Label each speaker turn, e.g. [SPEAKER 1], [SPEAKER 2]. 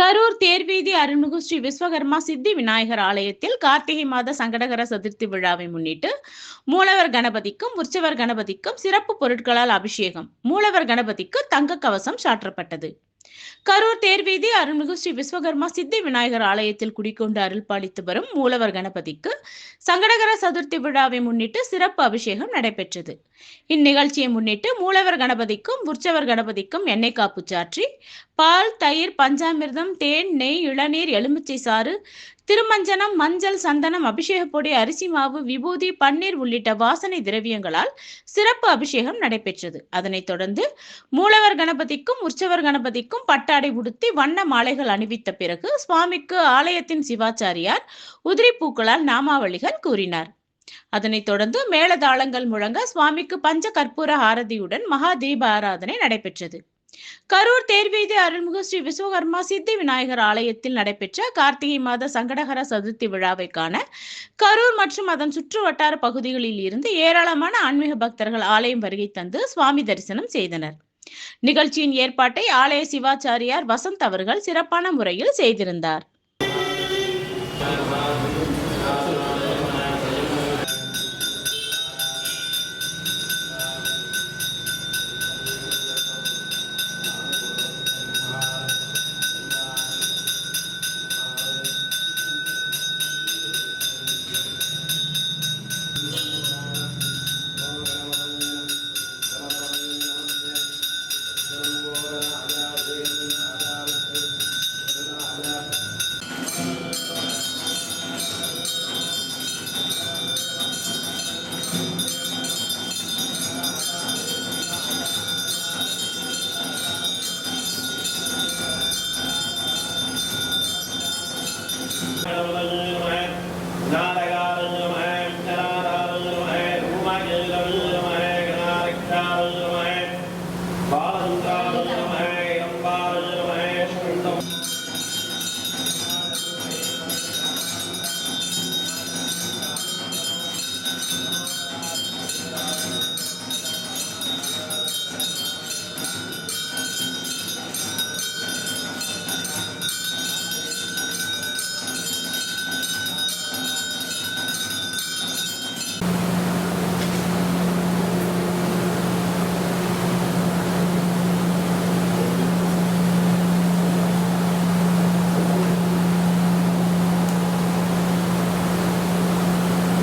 [SPEAKER 1] கரூர் தேர்வீதி அருள்மிகு ஸ்ரீ விஸ்வகர்மா சித்தி விநாயகர் ஆலயத்தில் கார்த்திகை மாத சங்கடகர சதுர்த்தி விழாவை முன்னிட்டு மூலவர் கணபதிக்கும் உற்சவர் கணபதிக்கும் சிறப்பு பொருட்களால் அபிஷேகம். மூலவர் கணபதிக்கு தங்க கவசம் சாற்றப்பட்டது. கரூர் தேர்வீதி அருள்மிகு ஸ்ரீ விஸ்வகர்மா சித்தி விநாயகர் ஆலயத்தில் குடிக்கொண்டு அருள் பாலித்து வரும் மூலவர் கணபதிக்கு சங்கடகர சதுர்த்தி விழாவை முன்னிட்டு சிறப்பு அபிஷேகம் நடைபெற்றது. இந்நிகழ்ச்சியை முன்னிட்டு மூலவர் கணபதிக்கும் உற்சவர் கணபதிக்கும் எண்ணெய் காப்பு சாற்றி பால் தயிர் பஞ்சாமிர்தம் தேன் நெய் இளநீர் எலுமிச்சை சாறு திருமஞ்சனம் மஞ்சள் சந்தனம் அபிஷேக பொடி அரிசி மாவு விபூதி பன்னீர் உள்ளிட்ட வாசனை திரவியங்களால் சிறப்பு அபிஷேகம் நடைபெற்றது. அதனைத் தொடர்ந்து மூலவர் கணபதிக்கும் உற்சவர் கணபதிக்கும் பட்டாடை உடுத்தி வண்ண மாலைகள் அணிவித்த பிறகு சுவாமிக்கு ஆலயத்தின் சிவாச்சாரியார் உதிரி பூக்களால் நாமாவளிகள் கூறினார். அதனைத் தொடர்ந்து மேளதாளங்கள் முழங்க சுவாமிக்கு பஞ்ச கற்பூர ஆரதியுடன் மகா தீப ஆராதனை நடைபெற்றது. கரூர் தேர்வீதி அருள்மிகு ஸ்ரீ விஸ்வகர்மா சித்தி விநாயகர் ஆலயத்தில் நடைபெற்ற கார்த்திகை மாத சங்கடகர சதுர்த்தி விழாவை காண கரூர் மற்றும் அதன் சுற்று வட்டார பகுதிகளில் இருந்து ஏராளமான ஆன்மீக பக்தர்கள் ஆலயம் வருகை தந்து சுவாமி தரிசனம் செய்தனர். நிகழ்ச்சியின் ஏற்பாட்டை ஆலய சிவாச்சாரியார் வசந்த் அவர்கள் சிறப்பான முறையில் செய்திருந்தார்.